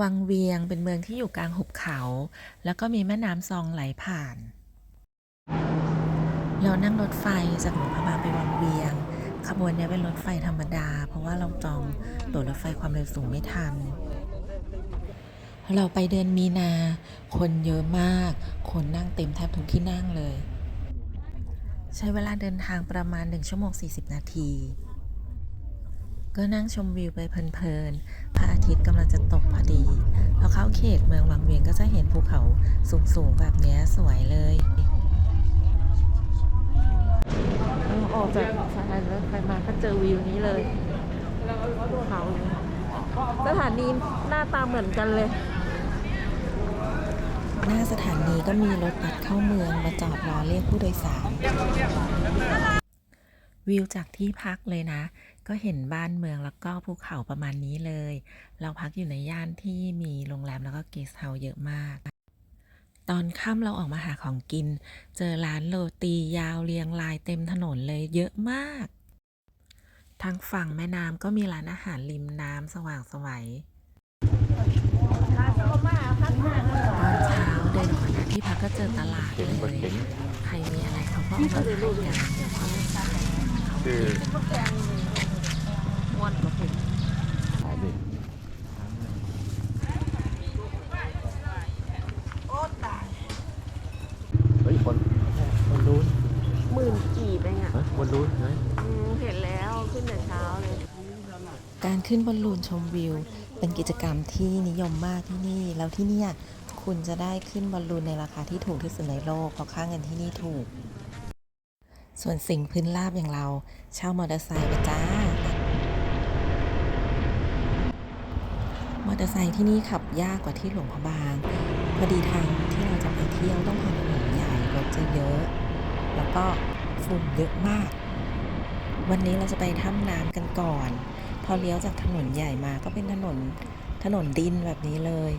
วังเวียงเป็นเมืองที่อยู่กลางหุบเขา แล้วก็มีแม่น้ำซองไหลผ่าน เรานั่งรถไฟจากหลวงพระบางไปวังเวียง ขบวนนี้เป็นรถไฟธรรมดา เพราะว่าเราจองตั๋วรถไฟความเร็วสูงไม่ทัน เราไปเดือนมีนา คนเยอะมาก คนนั่งเต็มแทบทุกที่นั่งเลย ใช้เวลาเดินทางประมาณ 1 ชั่วโมง 40 นาที ก็นั่งชมวิวไปเพลินๆ พระอาทิตย์กำลังจะตกพอดี พอเข้าเขตเมืองวังเวียงก็จะเห็นภูเขาสูงๆ แบบเนี้ยสวยเลยออกจากสถานีรถไฟมาก็เจอวิวนี้เลยภูเขาสถานีหน้าตาเหมือนกันเลย หน้าสถานีก็มีรถบัสเข้าเมืองมาจอดรอเรียกผู้โดยสารวิวจากที่พักเลยนะ ก็เห็นบ้านเมืองแล้วก็ภูเขาประมาณนี้เลย เราพักอยู่ในย่านที่มีโรงแรมแล้วก็เกสต์เฮาส์เยอะมาก ตอนค่ำเราออกมาหาของกิน เจอร้านโรตียาวเรียงรายเต็มถนนเลยเยอะมาก ทางฝั่งแม่น้ำก็มีร้านอาหารริมน้ำสว่างสวัยตอนเช้าเดินออกมาจากที่พักก็เจอตลาดเลยใครมีอะไรเขาก็เอามาขายกันเดี๋ยวเขาจะขายเขา คือ ม้วนกว่าเพลง ขายดิเฮ้ยคนคนนู้น หมื่นกี่ไปอะ เฮ้ยคนนู้นเฮ้ย อืมเห็นแล้วขึ้นแต่เช้าเลย การ ขึ้นบอลลูนชมวิว เป็นกิจกรรมที่นิยมมากที่นี่ แล้วที่นี่คุณจะได้ขึ้นบอลลูนในราคาที่ถูกที่สุดในโลกเพราะค่าเงินที่นี่ถูก ส่วนสิ่งพื้นราบอย่างเรา เช่ามอเตอร์ไซค์ไปจ้ามอเตอร์ไซค์ที่นี่ขับยากกว่าที่หลวงพระบางพอดีทางที่เราจะไปเที่ยวต้องผ่านถนนใหญ่รถจะเยอะ แล้วก็ฝุ่นเยอะมาก วันนี้เราจะไปถ้ำน้ำกันก่อน พอเลี้ยวจากถนนใหญ่มาก็เป็นถนนถนนดินแบบนี้เลย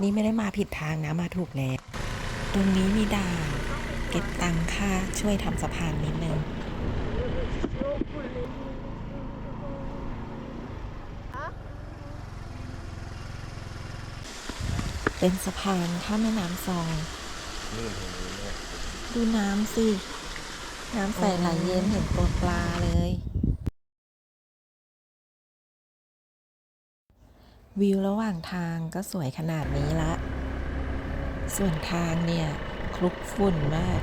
นี่ไม่ได้มาผิดทางนะมาถูกแล้วตรงนี้มีด่านเก็บตังค่าช่วยทำสะพานนิดนึงเป็นสะพานข้ามแม่น้ำซองนู่นตรงนี้เนี่ยดูน้ำสิ น้ำใสไหลเย็นเห็นตัวปลาเลย วิวระหว่างทางก็สวยขนาดนี้ละ ส่วนทางเนี่ยคลุกฝุ่นมาก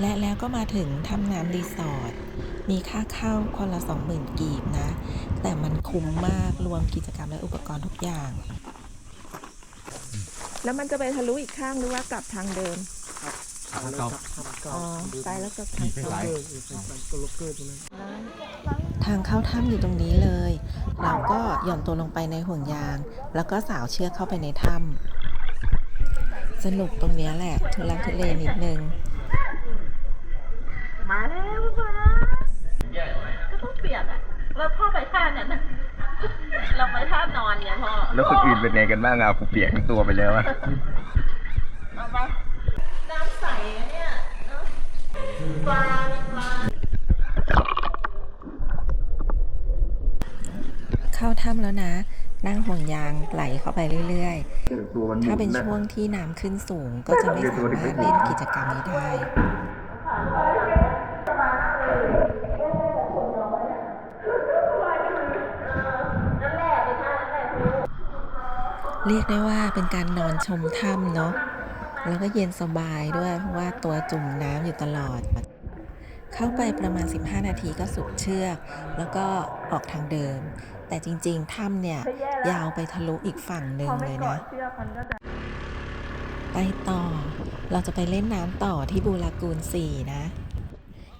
และแล้วก็มาถึงทำน้ำรีสอร์ท มีค่าเข้าคนละสองหมื่นกีบนะ แต่มันคุ้มมากรวมกิจกรรมและอุปกรณ์ทุกอย่าง แล้วมันจะไปทะลุอีกข้างหรือว่ากลับทางเดิมเราอ๋อ ไปแล้วกลับทางไม่เดิไหลม ทางเข้าถ้ำอยู่ตรงนี้เลย เราก็หย่อนตัวลงไปในห่วงยาง แล้วก็สาวเชือกเข้าไปในถ้ำสนุกตรงเนี้ยแหละทุลักทุเลนิดนึง มาแล้วมาก็ต้องเปลี่ยนอะแล้วพ่อไปท่านั้นน่ะเราไปท่านอนไงพ่อ แล้วคนอื่นเป็นไงกันบ้างอะผมเปียกทั้งตัวไปแล้วอะเอาไปน้ำใสอะเนี่ยเนอะปลามีปลา เข้าถ้ำแล้วนะ นั่งห่วงยางไหลเข้าไปเรื่อยๆ ถ้าเป็นช่วงที่น้ำขึ้นสูงก็จะไม่สามารถเล่นกิจกรรมนี้ได้เรียกได้ว่าเป็นการนอนชมถ้ำเนาะ แล้วก็เย็นสบายด้วย เพราะว่าตัวจุ่มน้ำอยู่ตลอด เข้าไปประมาณ 15 นาทีก็สุดเชือก แล้วก็ออกทางเดิม แต่จริงๆ ถ้ำเนี่ย ยาวไปทะลุอีกฝั่งหนึ่งเลยนะเชือกมันก็จะไปต่อ เราจะไปเล่นน้ำต่อที่บูรากูล4นะ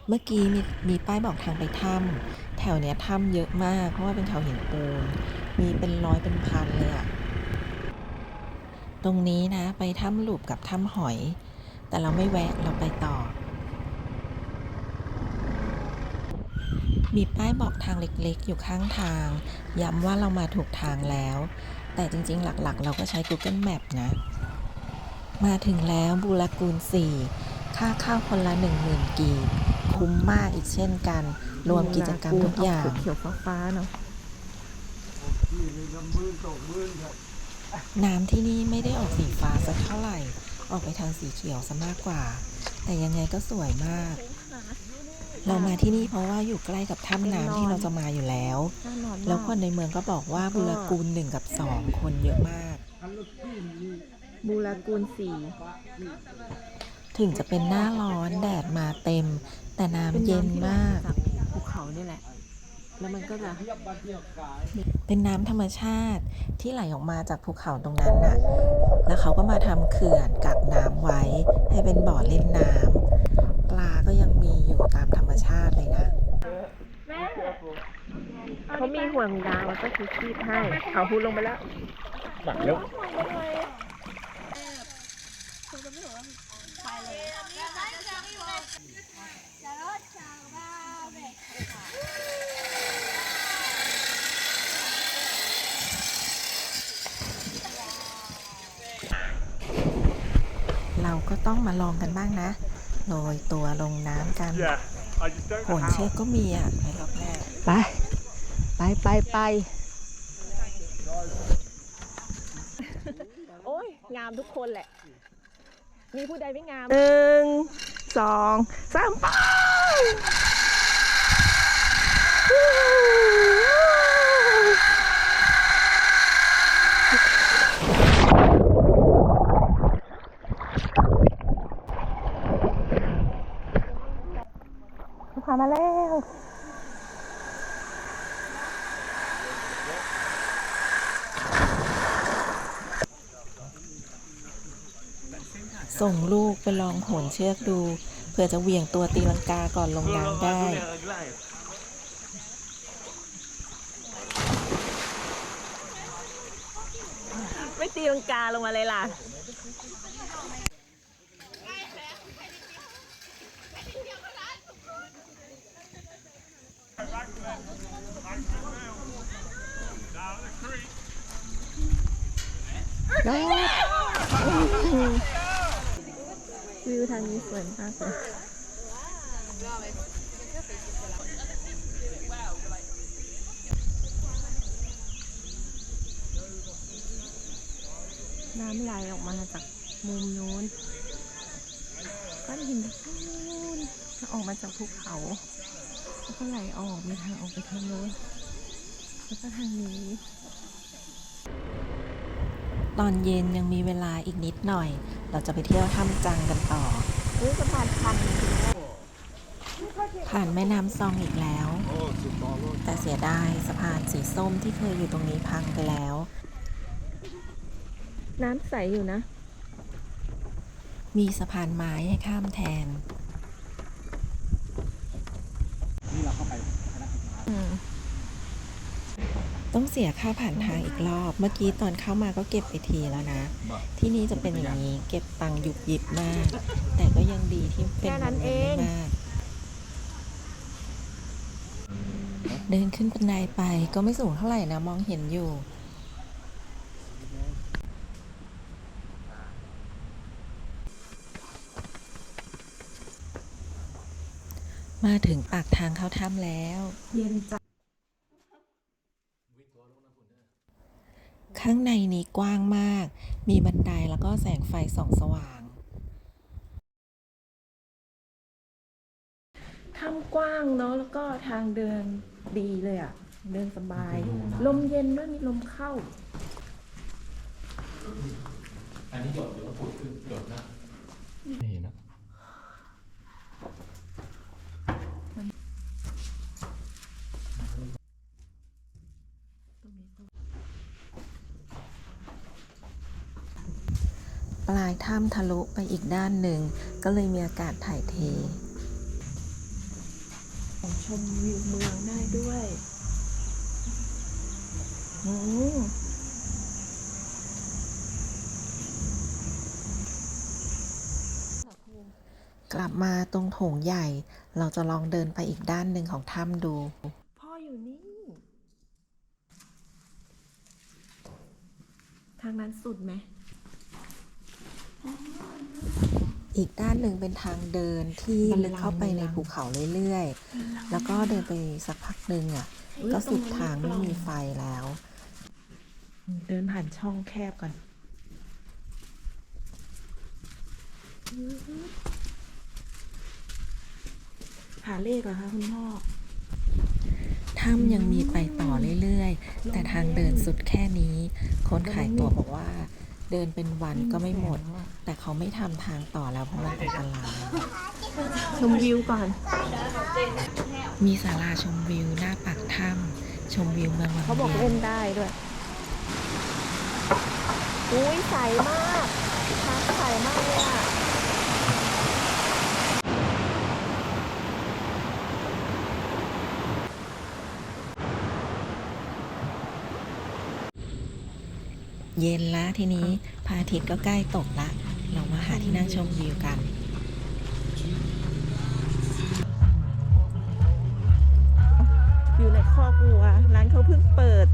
เมื่อกี้มีมีป้ายบอกทางไปถ้ำแถวเนี้ยถ้ำเยอะมาก เพราะว่าเป็นเขาหินปูน มีเป็นร้อยเป็นพันเลยอะตรงนี้นะ ไปถ้ำหลูบกับถ้ำหอย แต่เราไม่แวะเราไปต่อ มีป้ายบอกทางเล็กๆ อยู่ข้างทาง ย้ำว่าเรามาถูกทางแล้ว แต่จริงๆหลักๆ เราก็ใช้ Google Map นะ มาถึงแล้วบูรากูล 4 ค่าเข้าคนละ 10,000 กีบ คุ้มมากอีกเช่นกัน รวมกิจกรรมทุกอย่างเขียวฟ้าๆเนาะน้ำที่นี่ไม่ได้ออกสีฟ้าสักเท่าไหร่ ออกไปทางสีเขียวซะมากกว่า แต่ยังไงก็สวยมาก เรามาที่นี่เพราะว่าอยู่ใกล้กับถ้ำน้ำที่เราจะมาอยู่แล้วน่านอนแล้วคนในเมืองก็บอกว่าบุรกูลหนึ่งกับสองคนเยอะมาก บูรากูลสี่ถึงจะเป็นหน้าร้อนแดดมาเต็ม แต่น้ำเย็นมาก ภูเขานี่แหละ แล้วมันก็จะ เป็นน้ำธรรมชาติที่ไหลออกมาจากภูเขาตรงนั้นน่ะ แล้วเขาก็มาทำเขื่อนกักน้ำไว้ ให้เป็นบ่อเล่นน้ำ ปลาก็ยังมีอยู่ตามธรรม ชาติเลยนะแม่เขามีห่วงยางแล้วก็ชูชีพให้ เขาพูดลงไปแล้วหมักแล้วเราก็ต้องมาลองกันบ้างนะ โรยตัวลงน้ำกัน I just don't โหนเชือกก็มีอะในรอบแรกไป ไปไปไปโอ้ยงามทุกคนแหละ มีผู้ใดไม่งามหนึ่งสองสามไป มาแล้วส่งลูกไปลองโหนเชือกดูเผื่อจะเหวี่ยงตัวตีลังกาก่อนลงน้ำได้ ไม่ตีลังกาลงมาเลยล่ะ วิวทางนี้สวยมากเลยน้ำไหลออกมาจากมุมนู้นก้อนหินนู้นแล้วออกมาจากภูเขาแล้วก็ไหลออกมีทางออกไปทางโน้นแล้วก็ทางนี้ ตอนเย็นยังมีเวลาอีกนิดหน่อย เราจะไปเที่ยวถ้ำจังกันต่ออุ้ยสะพานพันผ่านแม่น้ำซองอีกแล้ว แต่เสียดายสะพานสีส้มที่เคยอยู่ตรงนี้พังไปแล้ว น้ำใสอยู่นะ มีสะพานไม้ให้ข้ามแทน ต้องเสียค่าผ่านทางอีกรอบ เมื่อกี้ตอนเข้ามาก็เก็บไปทีแล้วนะ ที่นี่จะเป็นอย่างนี้ เก็บตังค์หยุบหยิบมาก แต่ก็ยังดีที่เป็นแค่นั้นเองไม่มากเดินขึ้นบันไดไปก็ไม่สูงเท่าไหร่นะ มองเห็นอยู่ มาถึงปากทางเข้าถ้ำแล้ว เย็นจั ข้างในนี้กว้างมาก มีบันไดแล้วก็แสงไฟส่องสว่าง ถ้ำกว้างเนาะแล้วก็ทางเดินดีเลยอะ่ะเดินสบาย ลมเย็นด้วยมีลมเข้าไม่เห็นนะป ลายถ้ำทะลุไปอีกด้านหนึ่ง ก็เลยมีอากาศถ่ายเทชมวิวเมืองได้ด้วยอืมกลับมาตรงโถงใหญ่ เราจะลองเดินไปอีกด้านหนึ่งของถ้ำดู พ่ออยู่นี่ ทางนั้นสุดไหม อีกด้านหนึ่งเป็นทางเดินที่ลึกเข้าไปในภูเขาเรื่อยๆ แล้วก็เดินไปสักพักหนึ่งอะ ก็สุดทางไม่มีไฟแล้ว เดินผ่านช่องแคบก่อน หาเลขเหรอคะคุณพ่อ ถ้ำยังมีไปต่อเรื่อยๆ แต่ทางเดินสุดแค่นี้ คนขายตั๋วบอกว่า เดินเป็นวันก็ไม่หมด แต่เขาไม่ทำทางต่อแล้วเพราะมันอันตรายชมวิวก่อน มีศาลาชมวิวหน้าปากถ้ำชมวิวเมืองวังเขาบอกเวียเล่งนได้ด้วยอุ้ยใสมากน้ำใสมากเลยอะ เย็นละทีนี้พระอาทิตย์ก็ใกล้ตกละ เรามาหาที่นั่งชมวิวกันอยู่ในคอกวัว ร้านเขาเพิ่งเปิด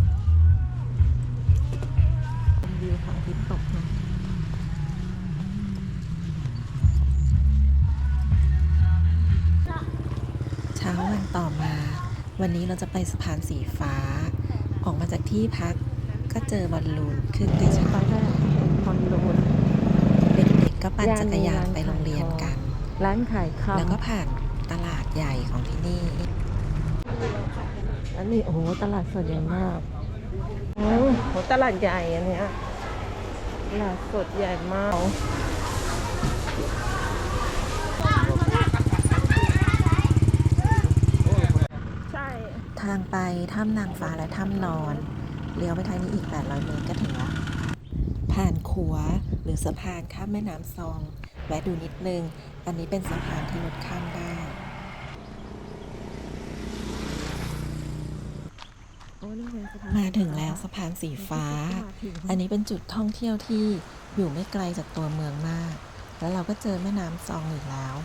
ชมวิวของทิตย์ตกนะเช้าวันต่อมา วันนี้เราจะไปสะพานสีฟ้า ออกมาจากที่พัก ก็เจอบอลลูนขึ้นในเช้นแรกคอนโดนเด็กๆก็ปั่นจักรยานไปโรงเรียนกัน ร้านขายคำแล้วก็ผ่านตลาดใหญ่ของที่นี่ อันนี้โอ้โหตลาดสดใหญ่มากโอ้โหตลาดใหญ่อันเนี้ยตลาดสดใหญ่มากทางไปถ้ำนางฟ้าและถ้ำนอน เลี้ยวไปทางนี้อีก 800 เมตรก็ถึงละผ่านขัวหรือสะพานข้ามแม่น้ำซอง แวะดูนิดนึง อันนี้เป็นสะพานที่รถข้ามได้โอ้นี่ไงสะพานมาถึงแล้วสะพานสีฟ้า อันนี้เป็นจุดท่องเที่ยวที่อยู่ไม่ไกลจากตัวเมืองมาก แล้วเราก็เจอแม่น้ำซองอีกแล้ว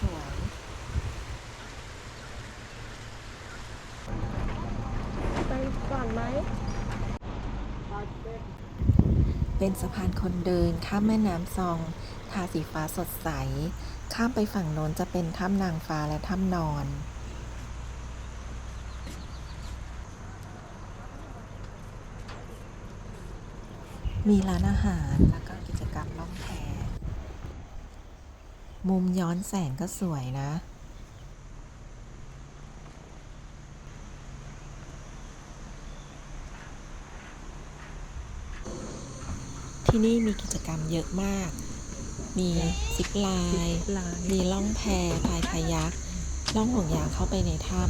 สวย ไป อนไหม เป็นสะพานคนเดินข้ามแม่น้ำซอง ทาสีฟ้าสดใส ข้ามไปฝั่งโน้นจะเป็นถ้ำนางฟ้าและถ้ำนอนมีร้านอาหารแล้วก็กิจกรรมล่องแพ มุมย้อนแสงก็สวยนะ ที่นี่มีกิจกรรมเยอะมาก มีซิปไลน์ลายมีล่องแพพายคายักล่องห่วงยางเข้าไปในถ้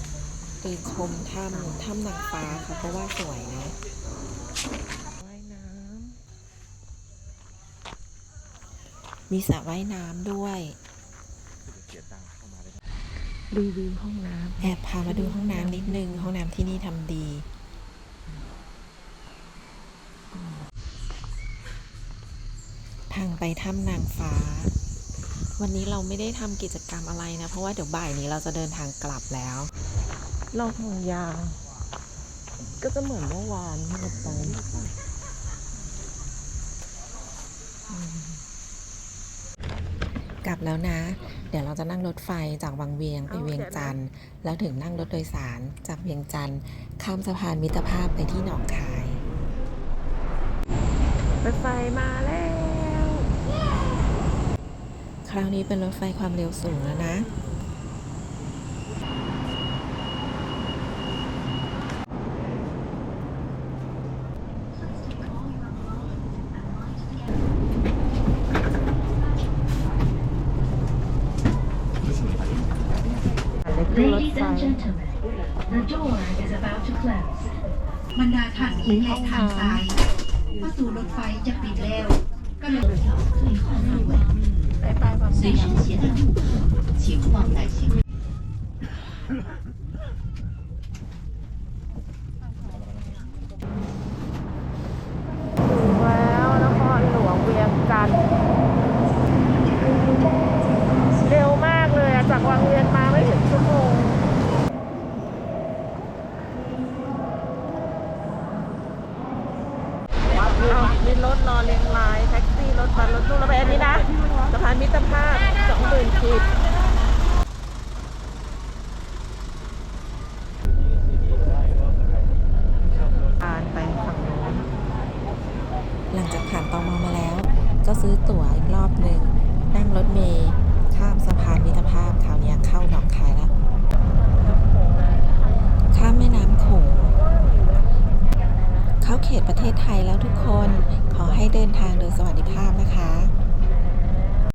ำเดินชมถ้ำถ้ำนางฟ้าเขาก็ว่าสวยนะว่ายน้มีสระว่ายน้ำด้วยำรีวิวห้องน้แอบพามาดูห้องน้ำนิดนึง ห้องน้ำที่นี่ทำดี ทาง ไปถ้ำนางฟ้า วันนี้เราไม่ได้ทำกิจกรรมอะไรนะ เพราะว่าเดี๋ยวบ่ายนี้เราจะเดินทางกลับแล้วำลองห่วงยางก็จะเหมือนเมื่อวานที่เราไปกลับแล้วนะ เดี๋ยวเราจะนั่งรถไฟจากวังเวียงไปเวียงจันทร์แล้วถึงนั่งรถโดยสารจากเวียงจันทร์ข้ามสะพานมิตรภาพไปที่หนองคายรถไฟมาแล้ว คราวนี้เป็นรถไฟความเร็วสูงแล้วนะเลยขึ้นรถ Ladies ไฟ and gentlemen, the door is about to close. บรรดาท่านหญิงและทางซ้ายประตูรถไฟจะปิดแล้วก็เลย ไปไปแ